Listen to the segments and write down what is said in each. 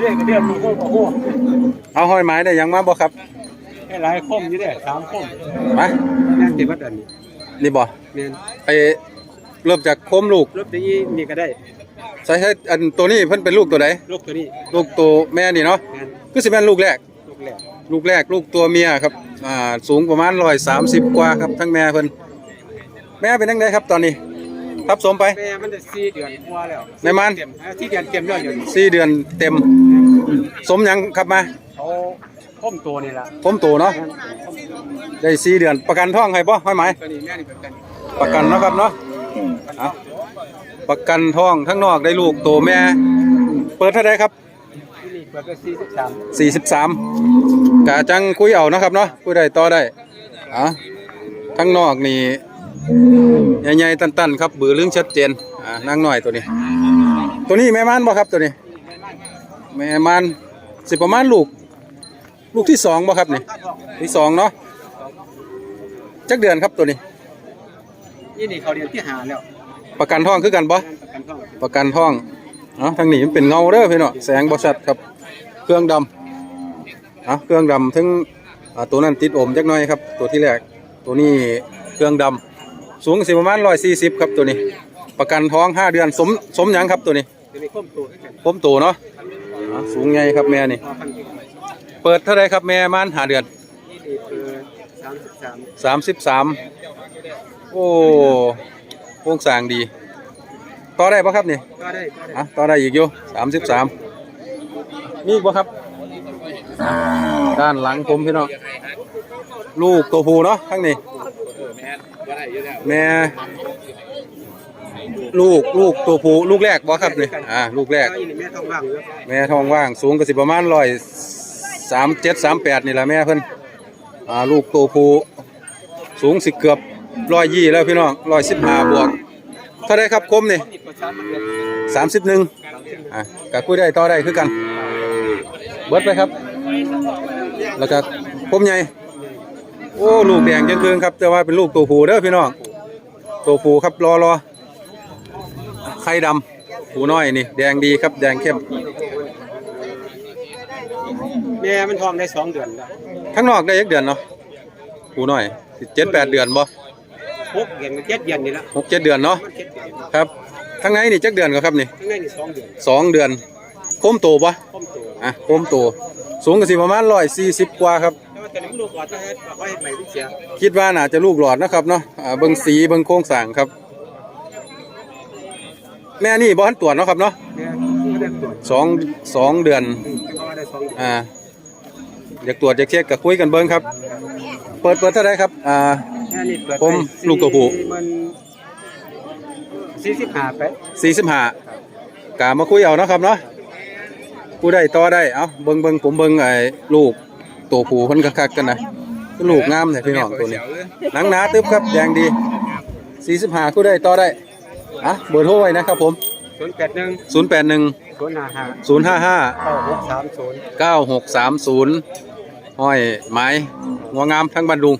เรียกเรียกลูกโอ้โหเอาห้อยไม้ได้ยังมาบ่ครับให้หลายคมอยู่เด้สามคมมาแม่นติดวัดอันนี้นี่บ่แม่นไปเริ่มจากโคมลูกรถนี้นี่ก็ได้ใส่ให้อันตัวนี้เพิ่นเป็นลูกตัวใดลูกตัวนี้ลูกตัวแม่นี่เนาะแม่นคือสิแม่นลูกแรก ลูกแรกลูกแรกลูกตัวเมียครับ อ่า สูงประมาณ130กว่าครับทั้งแม่เพิ่นแม่เป็นจังไดครับตอนนี้ ทับสมไป แม่มันได้สี่เดือนกว่าแล้วในมัน เต็มที่เดือนเต็มแล้วอยู่นี่สี่เดือนเต็ม สมหยังครับมา เขาคมตัวนี่ล่ะผมโตเนาะแม่นคมตัวได้สี่เดือนประกันท้องให้บ่ห้อยไหม ตัวนี้แม่นี่เป็นกันประกันเนาะครับเนาะเอาประกันท้องทั้งนอกได้ลูกโตแม่ เปิดเท่าไดครับ ที่นี่เปิดไปสี่สิบสาม43กะจังคุยเอาเนาะครับเนาะคุยได้ต่อได้อะทั้งนอกนี่ ใหญ่ๆตันๆครับบือลึงชัดเจนอ่านางน้อยตัวนี้ ตัวนี้แม่ม่านบ่ครับตัวนี้ แม่ม่านสิประมาณลูก ลูกที่สองบ่ครับนี่ที่สองเนาะจักเดือนครับตัวนี้ นี่นี่เขาเรียนที่หาแล้ว ประกันท้องคือกันบ่งานประกันท่องประกันท้องเนาะทางนี้มันเป็นเงาเด้อพี่เนาะแสงบ่ชัดครับ เครื่องดำเนาะเครื่องดำถึงอ่าตัวนั้นติดโอมจักหน่อยครับ ตัวที่แรกตัวนี้เครื่องดำ สูงสิประมาณ140ครับตัวนี้ ประกันท้อง5เดือนสมสมหยังครับตัวนี้ตัวนี้คมตัวให้กันผมโตเนาะอ่าสูงใหญ่ครับแม่นี่พอพันธุ์เปิดเท่าไรครับแม่มันหาเดือนนี่นี่เปิดสามสิบสาม33โอ้โครงสร้างดี ต่อได้ปะครับนี่ก็ได้ก็ได้อะต่อได้อีกอยู่สามสิบสามมีอีกบ่ครับ ด้านหลังผมพี่น้องลูกตัวผู้เนาะทั้งนี้ แม่ลูกลูกตัวผู้ลูกแรกบ่ครับนี่อ่าลูกแรกก็นี่แม่ท้องว่างอยู่แม่ท้องว่างสูงก็สิประมาณร้อยสามเจ็ดสามแปดนี่แหละแม่เพิ่นอ่าลูกตัวผู้สูงสิเกือบร้อยยี่แล้วพี่น้องร้อยสิบห้าบวกเท่าไรครับคมนี่นี่ประชามันเดือนสามสิบหนึ่งอะก็คุยได้ต่อได้คือกัน เบิดไปครับ แล้วก็ผมใหญ่ โอ้ลูกแดงจังคืนครับ แต่ว่าเป็นลูกตัวผู้เด้อพี่น้องตัวผู้ครับรอรอไข่ดำผู้น้อยนี่ แดงดีครับแดงเข้มแม่มันท้องได้สองเดือนแล้วข้างนอกได้ยักเดือนเนาะผู้น้อยเจ็ดแปดเดือนบ่หกเดือนกับเจ็ดเดือนนี่ละหกเจ็ดเดือนเนาะมันเจ็ดเดือนครับข้างในนี่จักเดือนก็ครับนี่ข้างในนี่สองเดือนสองเดือนโคมโตบ่คมตัวอะโคมโตสูงก็สิประมาณร้อยสี่สิบกว่าครับ แต่ว่าแต่ลูกก่อนจะให้เขาให้ใหม่ที่เสียคิดว่าน่าจะลูกหลอดนะครับเนาะอ่าเบิ่งสีเบิ่งโครงสร้างครับ แม่นี่บ่ทันตรวจเนาะครับเนาะแม่ไม่ได้ตรวจสองสองเดือนเขาว่าได้สองเดือนอ่าอยากตรวจอยากเช็คก็คุยกันเบิ่งครับ เปิดเปิดเท่าไหรครับอ่าแม่นี่เปิดผมลูกตัวผู้ มันสี่สิบห้าไปสี่สิบห้ากามาคุยเอาเนาะครับเนาะผู้ได้ต่อได้เอ้าเบิ่งเบิ่งผมเบิ่งไอ้ลูก ตัวผู้เพิ่นคักๆกันนะลูกงามเนี่ยพี่น้องตัวนี้หนังหนาตึบครับแดงดีสี่สิบห้าผู้ได้ต่อได้อะเบอร์โทรไว้นะครับผมศูนย์แปดหนึ่งศูนย์แปดหนึ่งศูนย์ห้าห้าศูนย์ห้าห้าเก้าหกสามศูนย์เก้าหกสามศูนย์ห้อยไม้งัวงามทั้งบันดุง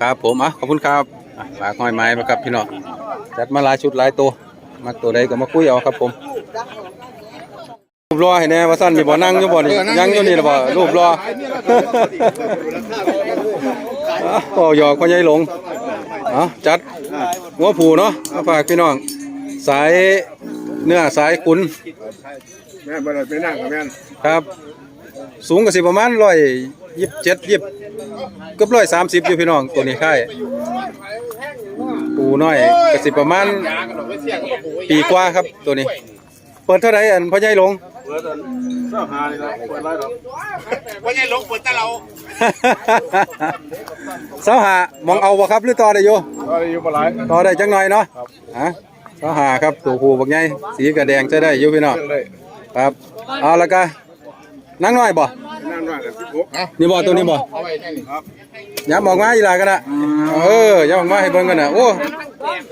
ครับผมอะขอบคุณครับอะฝากห้อยไม้มาครับพี่น้องจัดมาหลายชุดหลายตัวมักตัวใดก็มาคุยเอาครับผม รูปรอให้แน่ว่าสั้นนี่บ่นั่งอยู่บ่นี่ยังอยู่นี่ล่ะบ่รูปรออะโอ้หยอกพ่อใหญ่หลงเอะจัดหัวผูเนาะมาฝากพี่น้อง สายเนื้อสายขุนแม่บ่ได้ไปนั่งกับแม่ครับ สูงก็สิประมาณร้อยยี่สิบเจ็ดยี่สิบเกือบร้อยสามสิบอยู่พี่น้องตัวนี้ค่ายปูน้อยก็สิประมาณปีกว่าครับตัวนี้ เปิดเท่าไหร่อันพ่อใหญ่หลง เจ้าหาเลยนะเปิดไรหรอว่าไงลงเปิดตาเราเสาหามองเอาบ่ครับหรือต่อได้อยู่ก็อยู่บ่หลายต่อได้จังหน่อยเนาะฮะเสาหาครับตัวผู้บักใหญ่สีกระแดงใช้ได้อยู่พี่น้องเลยครับเอาละก็นั่งน้อยบ่นั่นว่ากันสิบหกนี่บ่ตัวนี้บ่ย้ำออกมาอีหลากันนะเออย้ำออกมาให้เบิ่งกันนะโอ้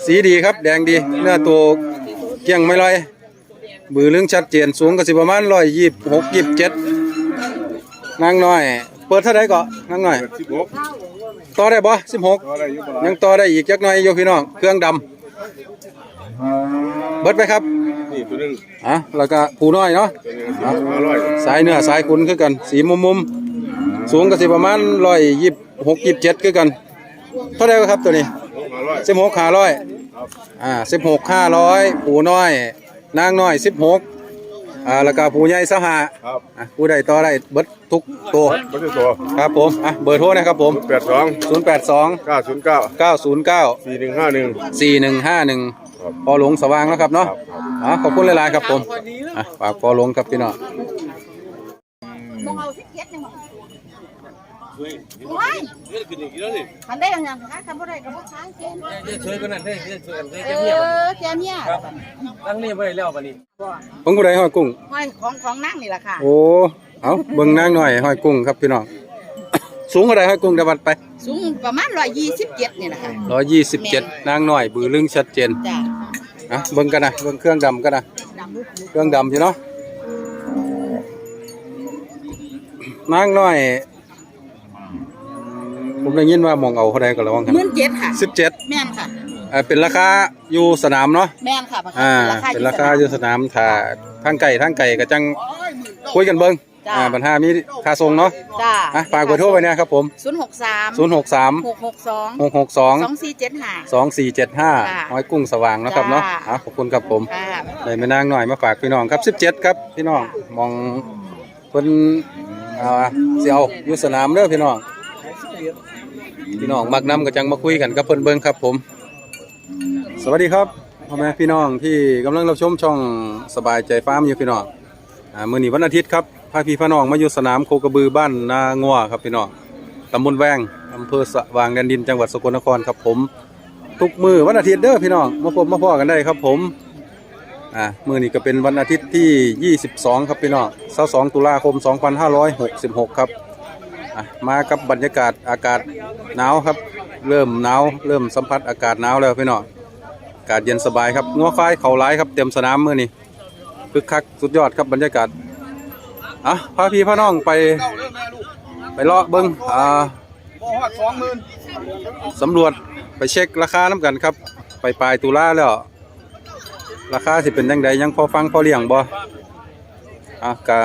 สีดีครับแดงดีเนื้อตัวเกลี้ยงไม่ลอย บือลึงชัดเจนสูงก็สิประมาณร้อยยี่สิบหกยี่สิบเจ็ดนางน้อย เปิดเท่าไรก็นางน้อยสิบหกต่อได้บ่สิบหกก็ได้อยู่บ่หลายยังต่อได้อีกจักหน่อยอยู่พี่น้องเครื่องดำเบิดไปครับนี่ตัวหนึงอะแล้วก็ผูน้อยเนาะตัวหนึงห้าร้อยสายเนื้อสายขุนคือกันสีมุมมุมๆสูงก็สิประมาณร้อยยี่หกยี่เจ็ดคือกัน เท่าไหร่ครับตัวนี้ห้าร้อยสิบหกห้าร้อยครับอ่าสิบหกห้าร้อยผูน้อย นางน้อยสิบหกอ่าแล้วก็ผูใหญ่สหาครับอะผู้ใดต่อได้เบิดทุกตัวไม่ใช่ตัวครับผมอะเบอร์โทรนะครับผม แปดสอง0 8 2 เก้าศูนย์เก้า9 0 9 สี่หนึ่งห้าหนึ่ง4 1 5ครับ1พอหลงสว่างแล้วครับเนาะครับ อะขอบคุณหลาย ๆ ครับผมอะฝากพอหลงครับพี่น้อง มองเอาสิเก็ดยังมอง โอ้ยคันได้ยังยังคะคันบ่ได้ก็บ่ค้างเกณฑ์ช่วยกันนั่นเด้อช่วยกันเด้เออเงียบอแกเมียตั้งนี่ไว้แล้วบัดนี้ผมผู้ใดห้อยกุ้งห้อยของของนั่งนี่แหละค่ะ โอ้เอาเบิ่งนางหน่อยห้อยกุ้งครับพี่น้องสูงเท่าไรห้อยกุ้งเดยววัดไป สูงประมาณ127นี่แหละค่ะค่ะ127นางหน่อยบือลึงชัดเจนจ้ะอะเบิ่งกันนะเบิ่งเครื่องดำกันนะเครื่องดำอยู่เนาะนางหน่อย ผมได้ยินว่าหมองเอาเท่าไรก็ระวังกัน17,000ค่ะ17แม่นค่ะ อ่าเป็นราคาอยู่สนามเนาะแม่นค่ะอ่าเป็นราคาอยู่สนามถ้าทางไก่ทางไก่ก็จังคุยกันเบิ่งอ่าปัญหามีค่าส่งเนาะจ้าอะฝากเบอร์โทรไว้นะครับผม063 063 662 662 2475 2475ห้อยกุ้งสว่างเนาะครับเนาะจ้าอะขอบคุณครับผม ค่ะ ได้แม่นางหน่อยมาฝากพี่น้องครับ 17 ครับพี่น้องมองเพิ่นอ่าสิเอาอยู่สนามเด้อพี่น้อง พี่น้องมักน้ำก็จังมาคุยกันกับเพิ่นเบิ่งครับผม สวัสดีครับพ่อแม่พี่น้องที่กำลังรับชมช่องสบายใจฟาร์มอยู่พี่น้องอ่ามื้อนี้วันอาทิตย์ครับพาพี่พี่น้องมาอยู่สนามโคกระบือบ้านนางัวครับพี่น้องตำบลแวงอำเภอสว่างแดนดินจังหวัดสกลนครครับผม ทุกมือวันอาทิตย์เด้อพี่น้องมาพบมาพ้อกันได้ครับผมอ่ามื้อนี้ก็เป็นวันอาทิตย์ที่ 22 ครับพี่น้อง22ตุลาคม 2566 ครับ อะมากับบรรยากาศอากาศหนาวครับ เริ่มหนาวเริ่มสัมผัสอากาศหนาวแล้วพี่น้องอากาศเย็นสบายครับงัวควายเขาหลายครับเต็มสนามมื้อนี้คึกคักสุดยอดครับบรรยากาศอะพาพี่พาน้องไปไปเลาะเบิ้งอ่าสำรวจไปเช็คราคาน้ำกันครับ ไปปลายตุลาแล้ว ราคาสิเป็นยังไงยังพอฟังพอเลี้ยงบ่อะกะ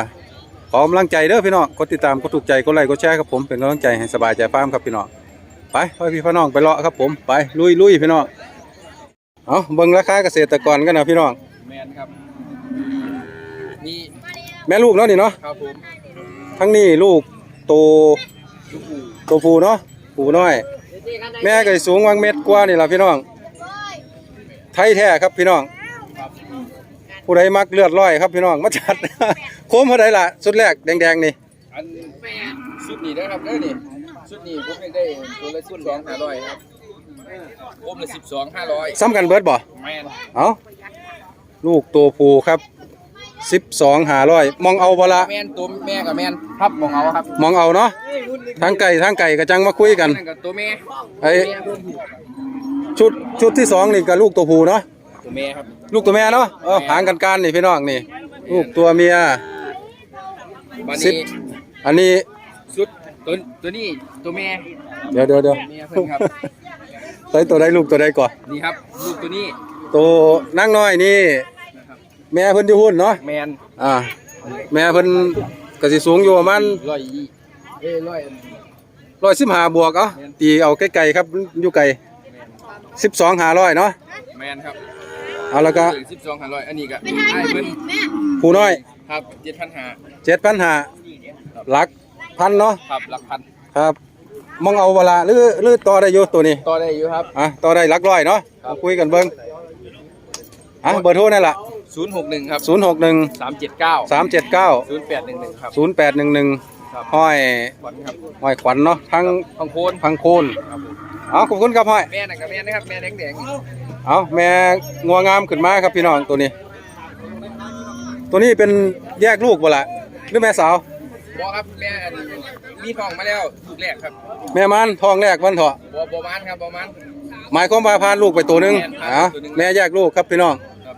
ขอกำลังใจเด้อพี่น้องกดติดตามกดถูกใจกดไลค์กดแชร์ครับผมเป็นกำลังใจให้สบายใจฟาร์มครับพี่น้องไปพ่อพี่พ่อน้องไปเลาะครับผมไปลุยลุยพี่น้องเอาเบิ่งราคาเกษตรกรกันนะพี่น้องแมนครับนี่แม่ลูกเนาะนี่เนาะครับผมทั้งนี้ลูกโตโตผูเนาะผูน้อย แม่ก็สิสูงวังเม็ดกว่านี่ล่ะพี่น้อง ไทยแท้ครับพี่น้อง ผู้ใดมักเลือดร้อยครับพี่น้องมาจัด โค้มเท่าใดล่ะ สุดแรกแดงๆนี่ อันชุดนี้นะครับเด้อนี่ชุดนี้ผมยังได้ตัวละชุดสองห้าร้อยครับผมละสิบสองห้าร้อยซ้ำกันเบิดบ่ แมนเอาลูกตัวผูครับ12 500มองเอาบ่ละแมนตัวแม่กับแมนครับมองเอาครับมองเอาเนาะทางไก่ทางไก่ก็จังมาคุยกันนั่นกับตัวแม่ไอ้แม่เพิ่มชุดชุดที่สองนี่กับลูกตัวผู้เนาะตัวแม่ครับลูกตัวแม่เนาะเออหางกันการนี่พี่น้องนี่ ลูกตัวเมีย บัดสิบนี้อันนี้ชุดตัวตัวนี้ตัวแม่เดี๋ยวเดี๋ยวเดี๋ยวเมียเพิ่นครับ ใส่ตัวใดลูกตัวใดก่อนนี่ครับลูกตัวนี้ตัวนั่งน้อยนี่ แม่เพิ่นอยู่หุ่นเนาะแมนอ่า แม่เพิ่นก็สิสูงอยู่ประมาณร้อยยี่เอ้ยร้อย115บวกเอ้าตีเอาใกล้ๆครับอยู่ไกล12 500เนาะแมนครับเอาแล้วก็สิบสองห้าร้อยอันนี้ก็ไอ้เพิ่นผู้น้อย ครับเจ็ดพันห้า7,500หลักพันเนาะครับหลักพันครับมองเอาเวลาหรือหรือต่อได้อยู่ตัวนี้ต่อได้อยู่ครับอะต่อได้หลักร้อยเนาะครับคุยกันเบิ่งอะเบอร์โทรนั่นล่ะศูนย์หกหนึ่งครับ061สามเจ็ดเก้า379ศูนย์แปดหนึ่งหนึ่งครับ0811ครับห้อยขวัญครับห้อยขวัญเนาะทั้งพังโคนพังโคนครับผมเอาขอบคุณครับห้อยแม่น่ะกับแม่นะครับแม่แดงแดงเอาแม่งัวงามขึ้นมาครับพี่น้องตัวนี้ ตัวนี้เป็นแยกลูกบ่ล่ะหรือแม่สาว บอครับแม่อันมีทองมาแล้วลูกแรกครับแม่มันทองแรกวันเถาะบอบอมานครับบอมานหมายความว่าพานลูกไปตัวหนึงแม่นครับอะตัวหนึ่งแม่แยกลูกครับพี่น้อง ครับ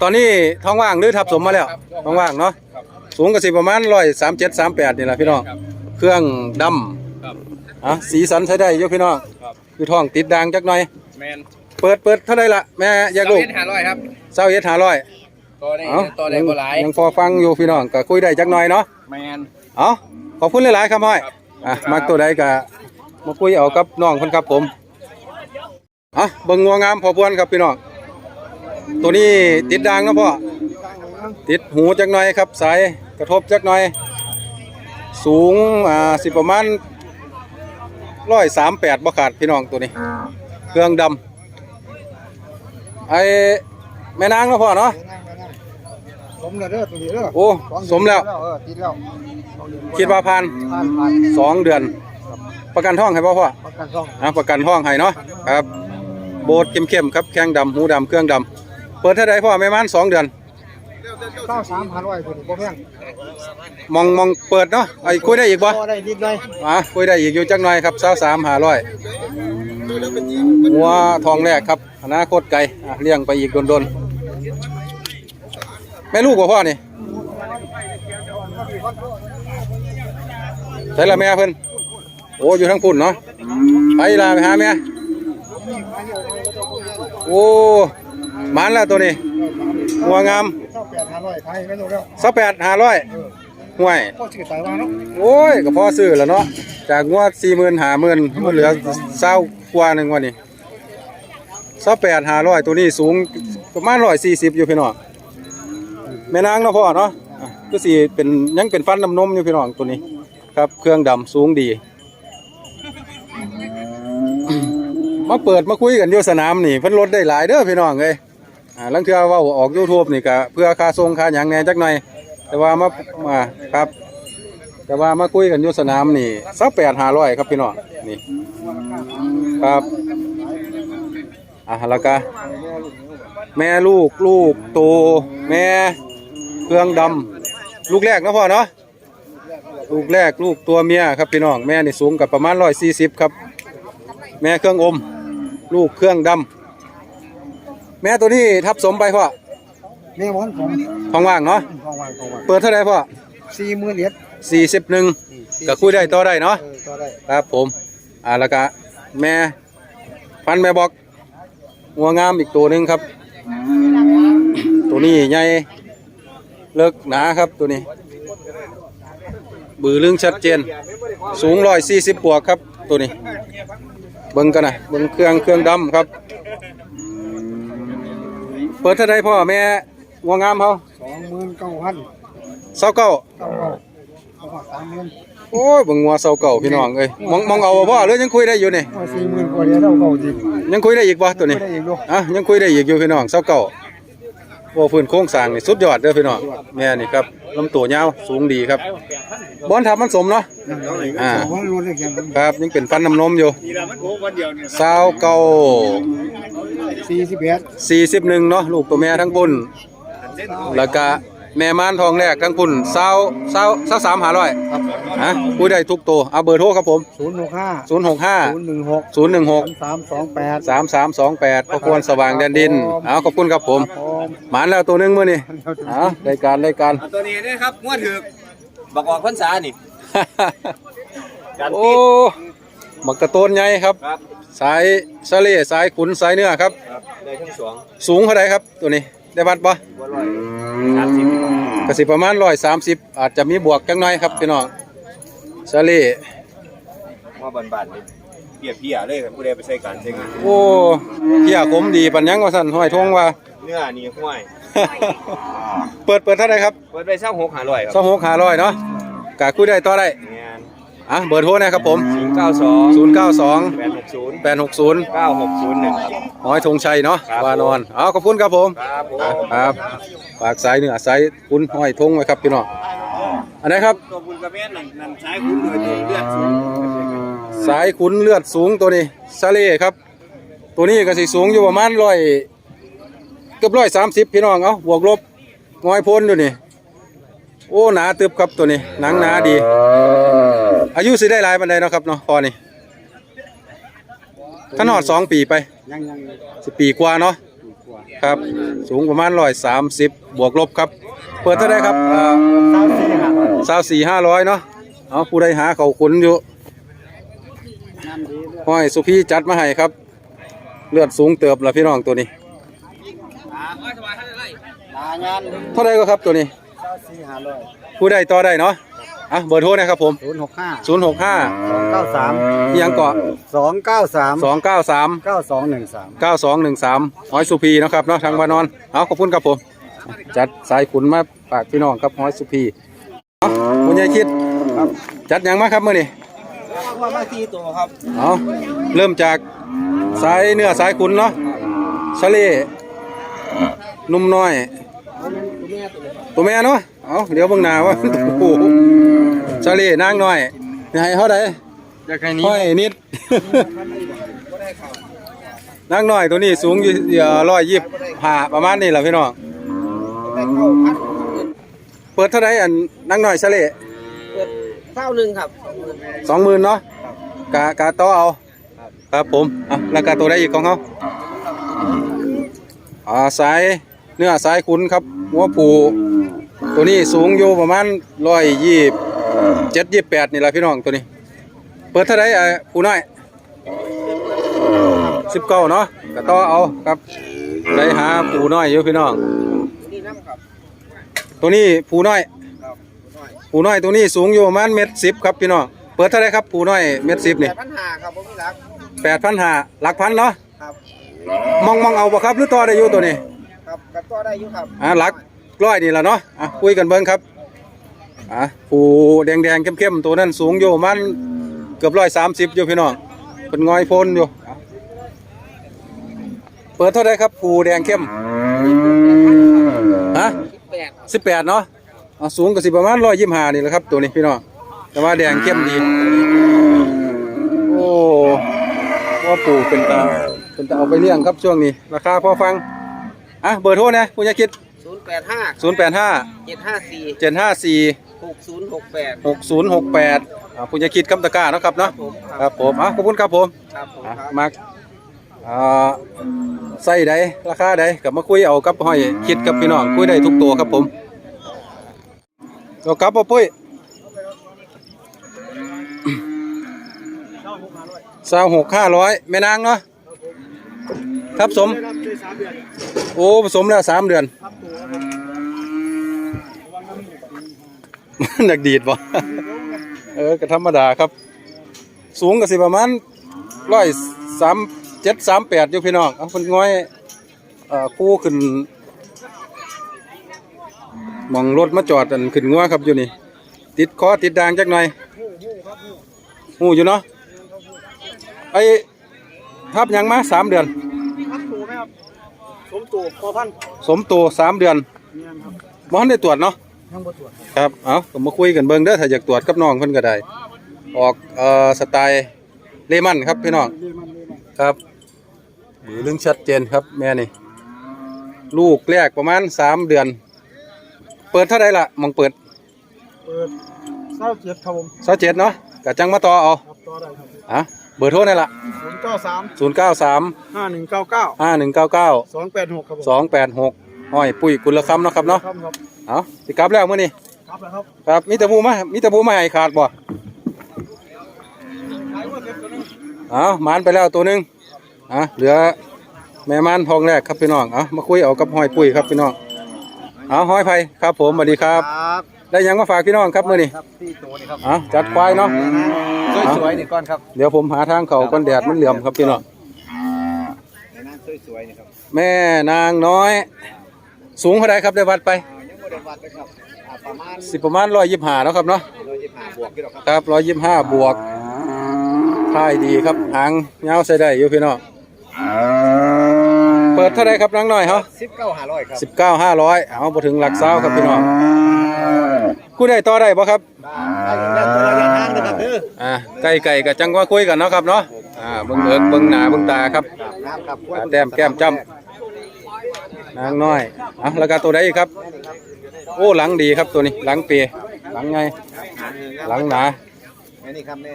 ตอนนี้ท้องว่างหรือทับสมมาแล้วครับท้องว่างเนาะครับ สูงก็สิประมาณร้อยสามเจ็ดสามแปดนี่แหละพี่น้องครับ เครื่องดครับำอะสีสันใช้ได้เยอะพี่น้องครับคือท้องติดด่างจักหน่อย แมนเปิดเปิดเท่าไรล่ะแม่แยกลูกห้าร้อยครับเศร้าเอ็ดหาร้อย ต่อได้เอ้าต่อได้บ่หลายยังพอฟังอยู่พี่น้องก็คุยได้จักหน่อยเนาะแมนเอาขอบคุณหลายๆครับห้อยอะมักตัวใดก็มาคุยเอากับน้องเพิ่นครับผมอะเบิ่งงัวงามพอพวนครับพี่น้องตัวนี้ติดด่างเนาะพ่อติดหูจักหน่อยครับสายกระทบจักหน่อย สูงอ่าสิประมาณร้อยสามแปดบ่ขาดพี่น้องตัวนี้ เครื่องดำไอ้แม่นางเนาะพ่อเนาะ สมแล้วเด้อตัวนี้เด้อโอ้สมแล้ว เออติดแล้วคิดว่าผ่านผ่านผ่านสองเดือน ประกันท้องให้พ่อพ่อประกันซ่องอะประกันท้องให้เนาะครับ โบดเข้มๆครับแข้งดำหูดำเครื่องดำเปิดเท่าใดพ่อไม่มันสองเดือน เก้าสามพันร้อยตัวนี้บ่แพงมองมองเปิดเนาะไอ้คุยได้อีกบ่พอได้นิดหน่อยอะคุยได้อีกอยู่จักหน่อยครับสาวสามหาร้อยหัวทองแรกครับอนาคตไกลอะเลี้ยงไปอีกโดนๆ แม่ลูกบ่พ่อนี่ใช่ละแม่เพิ่นโอ้อยู่ทั้งพุ่นเนาะไปลาไปหาแม่โอ้หมันแล้วตัวนี้หัวงามเก้าแปดห้าร้อยขายไม่รู้แล้วสักแปดหาร้อยห่วยพ่อชื่อสายว่าเนาะโอ้ยก็พอซื้อแล้วเนาะจากงวดสี่หมื่นหาหมื่นมันเหลือเศร้ากว่าหนึ่งวันนี้เศร้าแปดหาร้อยตัวนี้สูงประมาณร้อยสี่สิบอยู่พี่น้อง แม่นางเนาะพ่อเนาะอะก็สิเป็นยังเป็นฟันน้ำนมอยู่พี่น้องตัวนี้ ครับ เครื่องดำสูงดี มาเปิดมาคุยกันอยู่สนามนี่เพิ่นลดได้หลายเด้อพี่น้องเอ้ยอ่าลังเทื่อเว่าออก YouTube นี่ก็เพื่อค่าส่งค่าหยังแหน่จักหน่อย แต่ว่ามามาครับ แต่ว่ามาคุยกันอยู่สนามนี่สักแปดห้าร้อยครับพี่น้องนี่ ครับอะแล้วก็ แม่ลูกลูกโตแม่ เครื่องดำลูกแรกเนาะพ่อเนาะลูกแรกลูกตัวเมียครับพี่น้องแม่นี่สูงกับประมาณร้อยสี่สิบครับ แม่เครื่องอม ลูกเครื่องดำแม่ตัวนี้ทับสมไปพ่อแม่หมอนผมท้องว่างเนาะทองวันทองวันเปิดเท่าไหร่พ่อสี่หมื่นเหรียญสี่สิบหนึ่งก็คุยได้ต่อได้เนาะเออก็ได้ครับผมอ่าแล้วก็แม่พันธุ์แม่บอกงัวงามอีกตัวหนึ่งครับ ตัวนี้ใหญ่ เลิกหนาครับตัวนี้ บือลึงชัดเจน สูงร้อยสี่สิบบวกครับตัวนี้ เบิ้งกันนะเบิ้งเครื่องเครื่องดำครับ เปิดเท่าไรพ่อแม่งัวงามเขาสองหมื่นเก้าพันเศร้าเก้าเก้าเก้าเอามาสามหมื่นโอ้ยเบิ่งงัวเศร้าเก่าพี่น้องเอ้ยมองมองเอาบ่พ่อหรือยังคุยได้อยู่นี่เอาสี่หมื่นกว่าเหรียญเราเก้าจิบยังคุยได้อีกบ่ตัวนี้ไม่ได้อีกดูอะยังคุยได้อีกอยู่พี่น้องเศร้าเก่าโอ้พื้นโครงสร้างนี่สุดยอดเด้อพี่น้องแม่นี่ครับลำตัวยาวสูงดีครับบอนทับมันสมเนาะอ่าสองพันรุ่นเลยเขียนครับยังเป็นฟันน้ำนมอยู่สาวเก่าสี่สิบเอ็ดสี่สิบหนึ่งเนาะลูกตัวแม่ทั้งปุ่นแล้วก็ แม่ม่านทองแรกทั้งปุ่นสาวสาวสาวสามหาร้อยฮะคุยได้ทุกตัวเอาเบอร์โทรครับผมศูนย์หกห้าศูนย์หกห้าศูนย์หนึ่งหกศูนย์หนึ่งหกสามสองแปดสามสามสองแปดพระควรสว่างแดนดินเอาขอบคุณครับผมผมหมานแล้วตัวหนึงมื้อนี่เอารายการรายการตัวนี้นะครับงวดถึกบักออกพรรษานี่โอ้มักกระโตนใหญ่ครับครับ สายสะเลสายขุนสายเนื้อครับครับได้ทั้งสองสูงเท่าไรครับตัวนี้ ได้วัดปะว่าร้อยสามสิบกสิประมาณร้อยสามสิบอาจจะมีบวกจังหน่อยครับพี่น้องสะเลว่าบานๆนี่เปียกเปียเลยครับผู้ใดไปใช้การใช้งานโอ้เที่ยขมดีปัญญังว่าสั่นห้อยทงว่า เนื้อนี่ห้วยเปิดเปิดเท่าไรครับเปิดไปเศร้าหกหาร้อยคสรัอบงหกหาร้อยเนาะกะคุยได้ต่อได้งานอะเบอร์โทรนะครับผมศูนย์เก้าสองศู นย์เก้าสองแปดหกศูนย์แปดหกศูนย์เก้าหกศูนย์หนึ่งครับหอยธงชัยเนาะครับวานอนเอาขอบคุณครับผมครับผมครับฝากสายเหนือสายคุณหอยธงไว้ครับพี่น้องอันไหนี้ครับตัวบุญกระเบนนั่นนั่นใช้คุณโดยตัวเลือดสูงสายขุนเลือดสูงตัวนี้ซาเล่ครับ ตัวนี้ก็สิสูงอยู่ประมาณร้อยเกือบร้อยสามสิบพี่น้องเอาบวกลบงอยพ้นอยู่นี่โอ้หนาตึบครับตัวนี้หนังหนาดี อายุสิได้หลายปันใดเนาะครับเนาะพอนี่ ถ้านอดสองปีไปยังยังสิปีกว่าเนาะครับ สูงประมาณร้อยสามสิบบวกลบครับ เปิดเท่าไรครับเก้าสี่ห้าสาวสี่ห้าร้อยเนาะเอาผู้ใดหาเขาขุนอยู่น้ำดีด้วยห้อยสุพีจัดมาให้ครับ เลือดสูงเติบละพี่น้องตัวนี้ตายงานเท่าไรก็ครับตัวนี้เก้าสี่ห้าร้อยผู้ใดต่อได้เนาะ อะเบอร์โทรนะครับผมศูนย์หกห้าศูนย์หกห้าสองเก้าสามยังเกาะสองเก้าสามสองเก้าสามเก้าสองหนึ่งสามเก้าสองหนึ่งสามหอยสุพีเนาะครับเนาะทางวานอนเอาขอบคุณครับผม จัดสายขุนมาฝากพี่น้องครับหอยสุพีเอาคุณยายคิดจัดหยังมาครับมื่อนี้ว่ามาที่ตัวครับเอาเริ่มจากสายเนื้อสายขุนเนาะชะเลนุ่มน้อยตัวแม่เนาะ เอาเดี๋ยวเบิ่งหน้าว่าโอ้โห ชะเลนางน้อยให้เท่าใดอยากให้นี้ห้อยนิด นางน้อยตัวนี้สูงอยู่ร้อยยี่ห้าประมาณนี้แหละพี่น้องเปิดเท่าไหรอันนางน้อยชะเลเท่าหนึ่งครับสองหมื่นเนาะกะกะต่อเอาครับผมอะแล้วกะตัวได้อีกของเขาอ่าสายเนื้อสายขุนครับหัวผูตัวนี้สูงอยู่ประมาณร้อยยี่ เจ็ดยี่แปดนี่แหละพี่น้องตัวนี้ เปิดเท่าไหรอะผู้น้อยสิบเก้าเนาะกะต่อเอาครับได้หาผู้น้อยอยู่พี่น้องนี่น้ำครับตัวนี้ผู้น้อยผู้น้อยตัวนี้สูงอยู่ประมาณเมตรสิบครับพี่น้อง เปิดเท่าไหรครับผู้น้อยเมตรสิบแปนี่ดพันห้าครับผมรักแปดพันห้าหลักพันเนาะครับมองมองเอาบ่ครับหรือต่อได้อยู่ตัวนี้ ครับกัก็ได้อยู่ครับอ่าหลักร้อยนี่แหละเนาะอะคุยกันเบิ่งครับ อะผู้แดงแดงๆเข้มๆตัวนั้นสูงอยู่ประมันเกือบร้อยสามสิบอยู่พี่น้องเป็นงอยโพนอยู่อะเปิดเท่าไหรครับผู้แดงเข้มฮะแปดสิบแปดเนาะอะสูงก็สิประมาณร้อยยี่ห้านี่แหละครับ ตัวนี้พี่น้องแต่ว่าแดงเข้มดี โอ้ว่าปู่เป็นตาเป็นตาเอาไปเลี้ยงครับช่วงนี้ ราคาพอฟัง อะเบอร์โทรนะคุณยาคิดศูนย์แปด ห้า0 8 5เจ็ดห้าสี่7 5 4หกศูนย์หกแปด6 0 6 8อะคุณยาคิดคำตะกร้าเนาะครับเนาะผมครับผมอะขอบคุณครับผมครับผมอะครับมักอ่าใส่ใดราคาใดกลับมาคุยเอากับห้อยคิดกับพี่น้องคุยได้ทุกตัวครับผมตัวกลับบ่ปุ้ยสาวหกห้าร้อยแม่นางเนาะครับสม โอ้ผสมแล้วสามเดือน นักดีดบ่เออก็ธรรมดาครับ สูงก็สิประมาณร้อยสามเจ็ดสามแปดอยู่พี่น้องเอาเพิ่นง้อยเอ่อคู่ขึ้นหมองรถมาจอดอันขึ้นงัวครับอยู่นี่ ติดคอติดดางจักหน่อยหูอยู่เนาะไอ้ทับหยังมาสามเดือนครับตัวไหมครับ สมตัวพอพัน สมโตสามเดือนเนี่ยครับ บ่ทันได้ตรวจเนาะ ยังบ่ตรวจครับ เอาก็มาคุยกันเบิ่งเด้อถ้าอยากตรวจกับน้องเพิ่นก็ได้ ออกเอ่อสไตล์เลมันครับพี่น้อง เรียมันเรียมันครับหรือเรื่องชัดเจนครับแม่นี่ ลูกแรกประมาณสามเดือน เปิดเท่าไรล่ะมองเปิดเปิดเศร้าเจ็ดครับผมเสาเจ็ดเนาะกะจังมาต่อเอาครับต่อได้ครับอะเบอร์โทรนี่ล่ะศูนย์เก้าสามศูนย์เก้าสามห้าหนึ่งเก้าเก้าห้าหนึ่งเก้าเก้าสองแปดหกครับผมสองแปดหกห้อยปุ้ยกุลคำเนาะครับเนาะ ครับครับ เอาสิกลับแล้วมื้อนี้ครับแล้วครับครับมีแต่ผู้มามีแต่ผู้มาให้ขาดบ่ขายว่าเก็บตัวนึงเอาหมานไปแล้วตัวหนึงอะเหลือแม่มานทองแรกครับพี่น้องเอามาคุยเอากับห้อยปุ้ยครับพี่น้องเอาห้อยไผ่ครับ ผมสวัสดีครับครับได้หยังมาฝากพี่น้องครับมื้อนี้ครับที่ตัวนี่ครับอะจัดควายเนาะ สวยๆนี่ก่อนครับเดี๋ยวผมหาทางเขาก้อนแดดมันเหลื่อมครับพี่น้องนั่งสวยๆนี่ครับแม่นางน้อย สูงเท่าไรครับได้วัดไป ยังบ่ได้วัดเลยครับอ่าประมาณสิประมาณร้อยยี่ห้าเนาะครับเนาะร้อยยี่สิบห้าบวกกี่ดอกครับครับร้อยยี่ห้าบวกท่ายดีครับหางยาวใส่ได้อยู่พี่น้องเปิดเท่าไรครับนางน้อยเหรอสิบเก้าห้าร้อยครับสิบเก้าห้าร้อยเอาไปถึงหลักเศร้าครับพี่น้องกู้ได้ต่อได้ปะครับได้ได้ตัวระยะทางนะครับเด้ออ่าไก่ไก่กับจังว่าคุยกันเนาะครับเนาะอ่าเบิ้งเอิกเบิ้งหนาเบิ้งตาครับน้ำครับตาแต้มแก้มจ้ำนางน้อยอะแล้วก็ตัวใดอีกครับ โอ้หลังดีครับตัวนี้หลังเปียหลังไงหลังหนาแม่นี่ครับแม่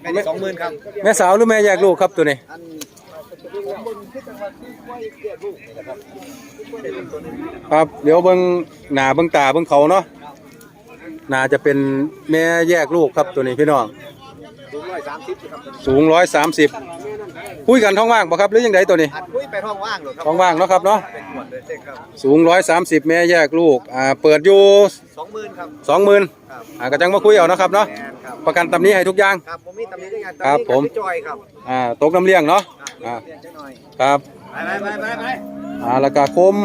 แม่นี่สองหมื่นครับแม่สาวหรือแม่แยกลูกครับตัวนี้อันผมเบิ่งที่จังหวัดที่ไว้เกียรติลูกนี่แหละครับครับเดี๋ยวเบิ้งหนาเบิ้งตาเบิ้งเขาเนาะน่าจะเป็นแม่แยกลูกครับตัวนี้พี่น้องสูงร้อยสามสิบ คุยกันท้องว่างปะครับหรือยังไงตัวนี้ อัดคุยไปท้องว่างหรอครับท้องว่างเนาะครับเนาะ เป็นขวดเลยเด็กครับสูงร้อยสามสิบแม่แยกลูกอ่าเปิดอยู่สองหมื่นครับสองหมื่นครับอ่าก็จังมาคุยเอานะครับเนาะแมนครับประกันตำนี้ให้ทุกอย่าง ครับผมมีตำหนิด้วยกันครับตำหนิผม กับพี่จอยครับอ่าตกน้ำเลี้ยงเนาะอ่าเรียนจังหน่อยครับไปไปไปไปอ่าแล้วก็คม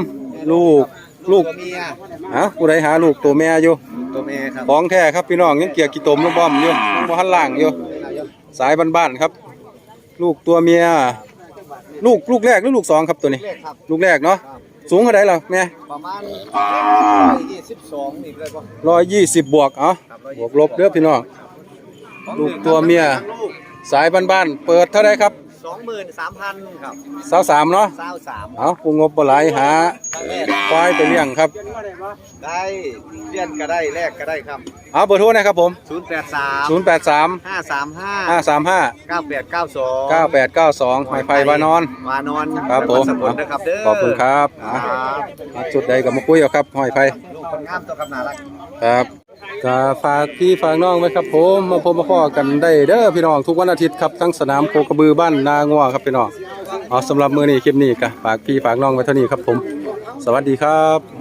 ลูกลูกตัวเมียฮะผู้ใดหาลูกตัวแม่อยู่ตัวเมียครับของแท้ครับพี่น้องยังเกียร์กี่ตมลูกบอมอยู่ยังบ่หันล่างอยู่สายบ้านๆครับ ลูกตัวเมีย ลูกลูกแรกหรือลูกสองครับตัวนี้ เลขครับ ลูกแรกเนาะครับ สูงเท่าไหร่ล่ะแม่ประมาณยี่สิบสองนี่เลยป่ะร้อยยี่สิบบวกเอ้าบวกลบเด้อพี่น้อง ลูกตัวเมีย สายบ้านๆเปิดเท่าไหร่ครับส องหมื่นสามพันครับสาวสามเนาะเศร้าสามเอาปูงบบ่หลายหาควายไปเลี้ยงครับ ได้เลี่ยนก็ได้แลกก็ได้ครับเอาเบอร์โทรนะครับผม ศูนย์แปดสาม083 ห้าสามห้า535 เก้าแปดเก้าสอง9892หอยไฟวานอน วานอนครับผมสกุลนะครับเด้อขอบคุณครับคอะรับจุดใดกับมาคุยเอาครับหอยไฟลูกคนงามตัวกำนารัก ครับ ก็ฝากพี่ฝากน้องไว้ครับผมมาพบมาพ้อกันได้เด้อพี่น้องทุกวันอาทิตย์ครับทั้งสนามโคกระบือบ้านนางัวครับพี่น้องเอาสำหรับมือนี้คลิปนี้ก็ฝากพี่ฝากน้องไว้เท่านี้ครับผม สวัสดีครับ